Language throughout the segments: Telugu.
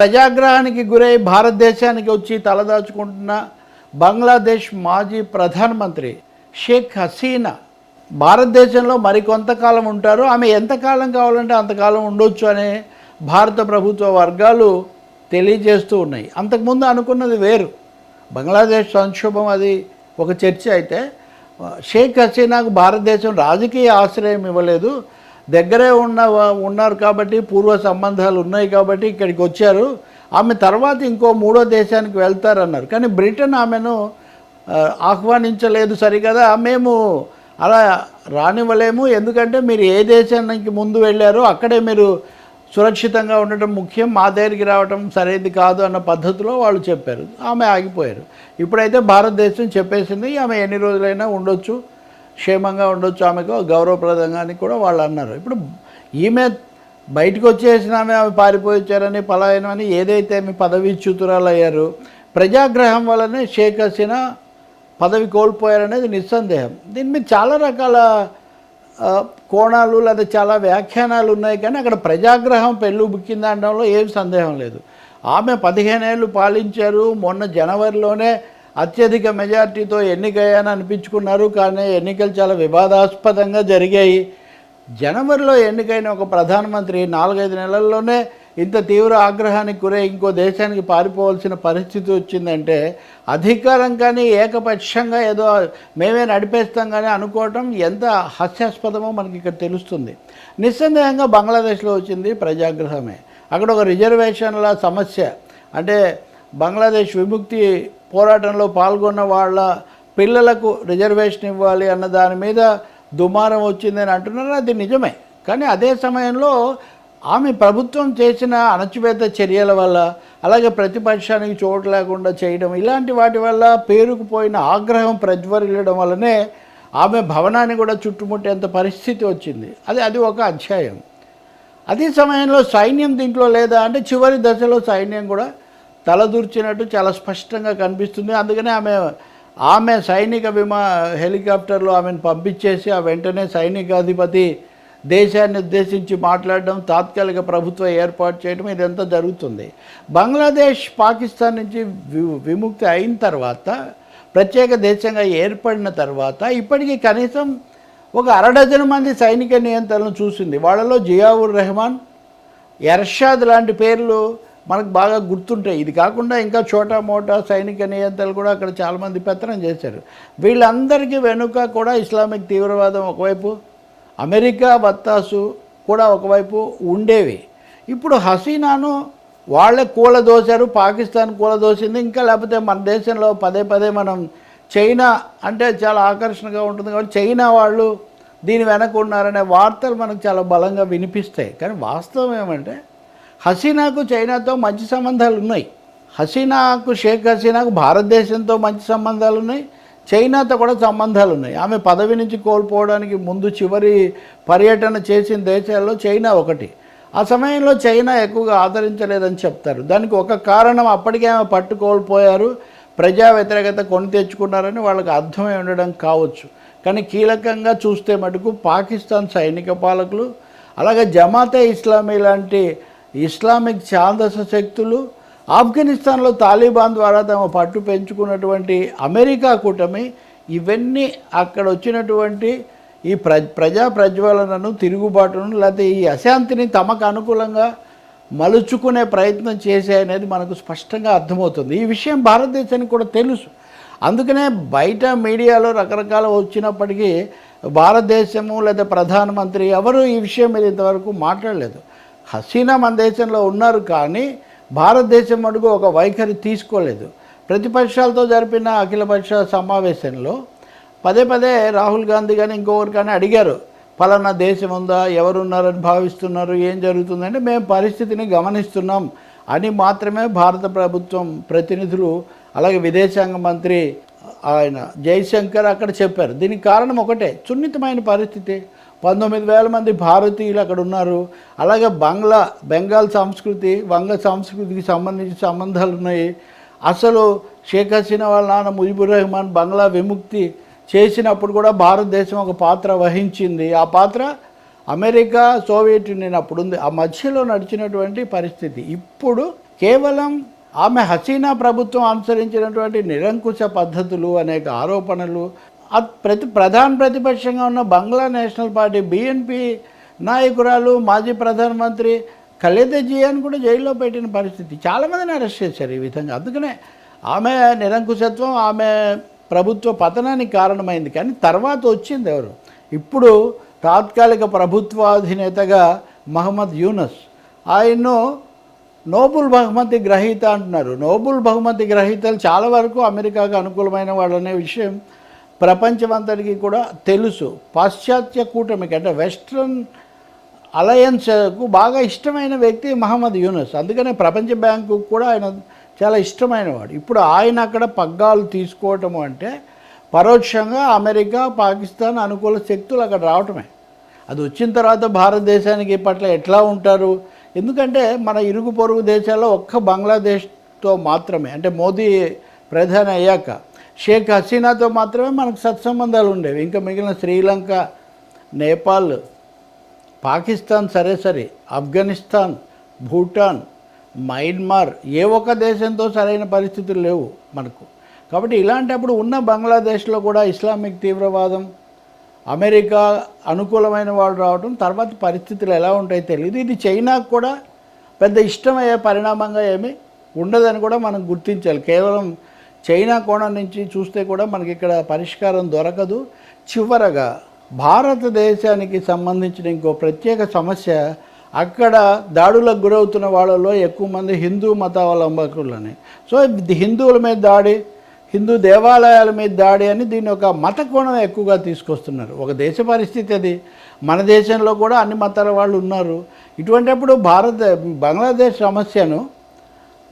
ప్రజాగ్రహానికి గురై భారతదేశానికి వచ్చి తలదాచుకుంటున్న బంగ్లాదేశ్ మాజీ ప్రధానమంత్రి షేక్ హసీనా భారతదేశంలో మరికొంతకాలం ఉంటారు. ఆమె ఎంతకాలం కావాలంటే అంతకాలం ఉండొచ్చు అనే భారత ప్రభుత్వ వర్గాలు తెలియజేస్తూ ఉన్నాయి. అంతకుముందు అనుకున్నది వేరు. బంగ్లాదేశ్ సంక్షోభం అది ఒక చర్చ అయితే షేక్ హసీనాకు భారతదేశం రాజకీయ ఆశ్రయం ఇవ్వలేదు. దగ్గరే ఉన్న ఉన్నారు కాబట్టి పూర్వ సంబంధాలు ఉన్నాయి కాబట్టి ఇక్కడికి వచ్చారు. ఆమె తర్వాత ఇంకో మూడో దేశానికి వెళ్తారన్నారు. కానీ బ్రిటన్ ఆమెను ఆహ్వానించలేదు సరికదా మేము అలా రానివ్వలేము. ఎందుకంటే మీరు ఏ దేశానికి ముందు వెళ్ళారో అక్కడే మీరు సురక్షితంగా ఉండటం ముఖ్యం. మా దగ్గరికి రావటం సరైనది కాదు అన్న పద్ధతిలో వాళ్ళు చెప్పారు. ఆమె ఆగిపోయారు. ఇప్పుడైతే భారతదేశం చెప్పేసింది ఆమె ఎన్ని రోజులైనా ఉండొచ్చు. క్షేమంగా ఉండొచ్చు ఆమెకు గౌరవప్రదంగా అని కూడా వాళ్ళు అన్నారు ఇప్పుడు ఈమె బయటకు వచ్చేసిన ఆమె ఆమె పారిపోయి వచ్చారని పలాయనం అని ఏదైతే ఆమె పదవి చ్యుతురాలు అయ్యారు ప్రజాగ్రహం వల్లనే షేక్ హసీనా పదవి కోల్పోయారనేది నిస్సందేహం. దీని మీద చాలా రకాల కోణాలు లేదా చాలా వ్యాఖ్యానాలు ఉన్నాయి కానీ అక్కడ ప్రజాగ్రహం పెళ్ళు బుక్కింది అనడంలో ఏం సందేహం లేదు. ఆమె పదిహేనేళ్ళు పాలించారు మొన్న జనవరిలోనే అత్యధిక మెజార్టీతో ఎన్నికయ్యాని అనిపించుకున్నారు కానీ ఎన్నికలు చాలా వివాదాస్పదంగా జరిగాయి. జనవరిలో ఎన్నికైన ఒక ప్రధానమంత్రి నాలుగైదు నెలల్లోనే ఇంత తీవ్ర ఆగ్రహానికి గురై ఇంకో దేశానికి పారిపోవాల్సిన పరిస్థితి వచ్చిందంటే అధికారం కానీ ఏకపక్షంగా ఏదో మేమే నడిపేస్తాం కానీ అనుకోవటం ఎంత హాస్యాస్పదమో మనకి ఇక్కడ తెలుస్తుంది. నిస్సందేహంగా బంగ్లాదేశ్లో వచ్చింది ప్రజాగ్రహమే. అక్కడ ఒక రిజర్వేషన్ల సమస్య. అంటే బంగ్లాదేశ్ విముక్తి పోరాటంలో పాల్గొన్న వాళ్ళ పిల్లలకు రిజర్వేషన్ ఇవ్వాలి అన్న దాని మీద దుమారం వచ్చిందని అంటున్నారు. అది నిజమే. కానీ అదే సమయంలో ఆమె ప్రభుత్వం చేసిన అణచివేత చర్యల వల్ల అలాగే ప్రతిపక్షానికి చోటు లేకుండా చేయడం ఇలాంటి వాటి వల్ల పేరుకుపోయిన ఆగ్రహం ప్రజ్వరిల్లడం వల్లనే ఆమె భవనాన్ని కూడా చుట్టుముట్టేంత పరిస్థితి వచ్చింది. అది అది ఒక అధ్యాయం. అదే సమయంలో సైన్యం దీంట్లో లేదా? అంటే చివరి దశలో సైన్యం కూడా తలదూర్చినట్టు చాలా స్పష్టంగా కనిపిస్తుంది. అందుకనే ఆమె ఆమె సైనిక విమా హెలికాప్టర్లో ఆమెను పంపించేసి ఆ వెంటనే సైనికాధిపతి దేశాన్ని ఉద్దేశించి మాట్లాడడం తాత్కాలిక ప్రభుత్వం ఏర్పాటు చేయడం ఇదంతా జరుగుతుంది. బంగ్లాదేశ్ పాకిస్తాన్ నుంచి వి- విముక్తి అయిన తర్వాత ప్రత్యేక దేశంగా ఏర్పడిన తర్వాత ఇప్పటికీ కనీసం ఒక అరడజను మంది సైనిక నియంత్రణలు చూసింది. వాళ్ళలో జియావుర్ రెహమాన్ ఎర్షాద్ లాంటి పేర్లు మనకు బాగా గుర్తుంటాయి. ఇది కాకుండా ఇంకా చోటా మోటా సైనిక నియంత్రణలు కూడా అక్కడ చాలామంది పెత్తనం చేశారు. వీళ్ళందరికీ వెనుక కూడా ఇస్లామిక్ తీవ్రవాదం ఒకవైపు అమెరికా బత్తాసు కూడా ఒకవైపు ఉండేవి. ఇప్పుడు హసీనాను వాళ్ళే కూలదోశారు పాకిస్తాన్ కూలదోసింది ఇంకా లేకపోతే మన దేశంలో పదే పదే మనం చైనా అంటే చాలా ఆకర్షణగా ఉంటుంది కాబట్టి చైనా వాళ్ళు దీని వెనక ఉన్నారనే వార్తలు మనకు చాలా బలంగా వినిపిస్తాయి. కానీ వాస్తవం ఏమంటే హసీనాకు చైనాతో మంచి సంబంధాలు ఉన్నాయి. హసీనాకు షేక్ హసీనాకు భారతదేశంతో మంచి సంబంధాలు ఉన్నాయి. చైనాతో కూడా సంబంధాలు ఉన్నాయి. ఆమె పదవి నుంచి కోల్పోవడానికి ముందు చివరి పర్యటన చేసిన దేశాల్లో చైనా ఒకటి. ఆ సమయంలో చైనా ఎక్కువగా ఆదరించలేదని చెప్తారు. దానికి ఒక కారణం అప్పటికే ఆమె పట్టు కోల్పోయారు ప్రజా వ్యతిరేకత కొని తెచ్చుకున్నారని వాళ్ళకి అర్థమై ఉండడం కావచ్చు. కానీ కీలకంగా చూస్తే మటుకు పాకిస్తాన్ సైనిక పాలకులు అలాగే జమాతే ఇస్లామీ లాంటి ఇస్లామిక్ ఛాందస శక్తులు ఆఫ్ఘనిస్తాన్లో తాలిబాన్ ద్వారా తమ పట్టు పెంచుకున్నటువంటి అమెరికా కూటమి ఇవన్నీ అక్కడ వచ్చినటువంటి ఈ ప్ర ప్రజా ప్రజ్వలనను తిరుగుబాటును లేకపోతే ఈ అశాంతిని తమకు అనుకూలంగా మలుచుకునే ప్రయత్నం చేశాయనేది మనకు స్పష్టంగా అర్థమవుతుంది. ఈ విషయం భారతదేశానికి కూడా తెలుసు. అందుకనే బయట మీడియాలో రకరకాల వచ్చినప్పటికీ భారతదేశము లేదా ప్రధానమంత్రి ఎవరు ఈ విషయం మీద ఇంతవరకు మాట్లాడలేదు. హసీనా మన దేశంలో ఉన్నారు కానీ భారతదేశం అడుగు ఒక వైఖరి తీసుకోలేదు. ప్రతిపక్షాలతో జరిపిన అఖిలపక్ష సమావేశంలో పదే పదే రాహుల్ గాంధీ కానీ ఇంకొకరు కానీ అడిగారు ఫలానా దేశం ఉందా? ఎవరున్నారని భావిస్తున్నారు? ఏం జరుగుతుందంటే మేము పరిస్థితిని గమనిస్తున్నాం అని మాత్రమే భారత ప్రభుత్వం ప్రతినిధులు అలాగే విదేశాంగ మంత్రి ఆయన జైశంకర్ అక్కడ చెప్పారు. దీనికి కారణం ఒకటే సున్నితమైన పరిస్థితి. పంతొమ్మిది వేల మంది భారతీయులు అక్కడ ఉన్నారు. అలాగే బంగ్లా బెంగాల్ సంస్కృతి వంగ సంస్కృతికి సంబంధించి సంబంధాలు ఉన్నాయి. అసలు షేక్ హసీనా వాళ్ళ నాన్న ముజిబుర్ రెహమాన్ బంగ్లా విముక్తి చేసినప్పుడు కూడా భారతదేశం ఒక పాత్ర వహించింది. ఆ పాత్ర అమెరికా సోవియట్ యూనియన్ అప్పుడు ఉంది. ఆ మధ్యలో నడిచినటువంటి పరిస్థితి. ఇప్పుడు కేవలం ఆమె హసీనా ప్రభుత్వం అనుసరించినటువంటి నిరంకుశ పద్ధతులు అనేక ఆరోపణలు ప్రతి ప్రధాన ప్రతిపక్షంగా ఉన్న బంగ్లా నేషనల్ పార్టీ బిఎన్పి నాయకురాలు మాజీ ప్రధానమంత్రి ఖలేదా జియాని కూడా జైల్లో పెట్టిన పరిస్థితి. చాలామందిని అరెస్ట్ చేశారు ఈ విధంగా. అందుకనే ఆమె నిరంకుశత్వం ఆమె ప్రభుత్వ పతనానికి కారణమైంది. కానీ తర్వాత వచ్చింది ఎవరు? ఇప్పుడు తాత్కాలిక ప్రభుత్వాధినేతగా మహమ్మద్ యూనస్. ఆయన్ను నోబుల్ బహుమతి గ్రహీత అంటున్నారు. నోబుల్ బహుమతి గ్రహీతలు చాలా వరకు అమెరికాకు అనుకూలమైన వాళ్ళనే విషయం. ప్రపంచమంతటికి కూడా తెలుసు. పాశ్చాత్య కూటమికి అంటే వెస్ట్రన్ అలయన్స్కు బాగా ఇష్టమైన వ్యక్తి మహమ్మద్ యూనస్. అందుకనే ప్రపంచ బ్యాంకు కూడా ఆయన చాలా ఇష్టమైనవాడు. ఇప్పుడు ఆయన అక్కడ పగ్గాలు తీసుకోవటం అంటే పరోక్షంగా అమెరికా పాకిస్తాన్ అనుకూల శక్తులు అక్కడ రావటమే. అది వచ్చిన తర్వాత భారతదేశానికి పట్ల ఎట్లా ఉంటారు? ఎందుకంటే మన ఇరుగు పొరుగు దేశాల్లో ఒక్క బంగ్లాదేశ్తో మాత్రమే. అంటే మోదీ ప్రధాని అయ్యాక షేక్ హసీనాతో మాత్రమే మనకు సత్సంబంధాలు ఉండేవి. ఇంకా మిగిలిన శ్రీలంక నేపాల్ పాకిస్తాన్ సరే సరే ఆఫ్ఘనిస్తాన్ భూటాన్ మయన్మార్ ఏ ఒక్క దేశంతో సరైన పరిస్థితులు లేవు మనకు. కాబట్టి ఇలాంటప్పుడు ఉన్న బంగ్లాదేశ్లో కూడా ఇస్లామిక్ తీవ్రవాదం అమెరికా అనుకూలమైన వాళ్ళు రావడం తర్వాత పరిస్థితులు ఎలా ఉంటాయో తెలియదు ఇది చైనాకు కూడా పెద్ద ఇష్టమయ్యే పరిణామంగా ఏమీ ఉండదని కూడా మనం గుర్తించాలి. కేవలం చైనా కోణం నుంచి చూస్తే కూడా మనకి ఇక్కడ పరిష్కారం దొరకదు. చివరగా భారతదేశానికి సంబంధించిన ఇంకో ప్రత్యేక సమస్య అక్కడ దాడులకు గురవుతున్న వాళ్ళలో ఎక్కువ మంది హిందూ మతావలంబకులని. సో హిందువుల మీద దాడి హిందూ దేవాలయాల మీద దాడి అని దీన్ని ఒక మత కోణం ఎక్కువగా తీసుకొస్తున్నారు. ఒక దేశ పరిస్థితి అది. మన దేశంలో కూడా అన్ని మతాల వాళ్ళు ఉన్నారు. ఇటువంటిప్పుడు భారత బంగ్లాదేశ్ సమస్యను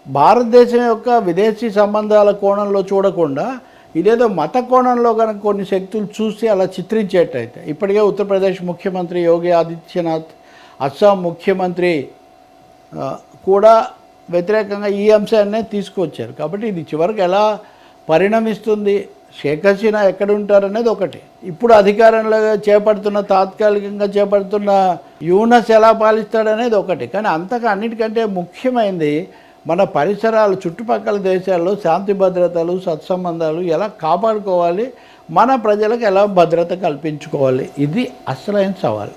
భారతదేశం యొక్క విదేశీ సంబంధాల కోణంలో చూడకుండా ఇదేదో మత కోణంలో కనుక కొన్ని శక్తులు చూసి అలా చిత్రించేటైతే ఇప్పటికే ఉత్తరప్రదేశ్ ముఖ్యమంత్రి యోగి ఆదిత్యనాథ్ అస్సాం ముఖ్యమంత్రి కూడా వ్యతిరేకంగా ఈ అంశాన్నే తీసుకొచ్చారు కాబట్టి ఇది చివరికి ఎలా పరిణమిస్తుంది షేక్ హసీనా ఎక్కడ ఉంటారనేది ఒకటి. ఇప్పుడు అధికారంలో చేపడుతున్న తాత్కాలికంగా చేపడుతున్న యూనస్ ఎలా పాలిస్తాడనేది ఒకటి. కానీ అంతగా అన్నిటికంటే ముఖ్యమైనది మన పరిసరాలు చుట్టుపక్కల దేశాల్లో శాంతి భద్రతలు సత్సంబంధాలు ఎలా కాపాడుకోవాలి? మన ప్రజలకు ఎలా భద్రత కల్పించుకోవాలి? ఇది అసలైన సవాల్.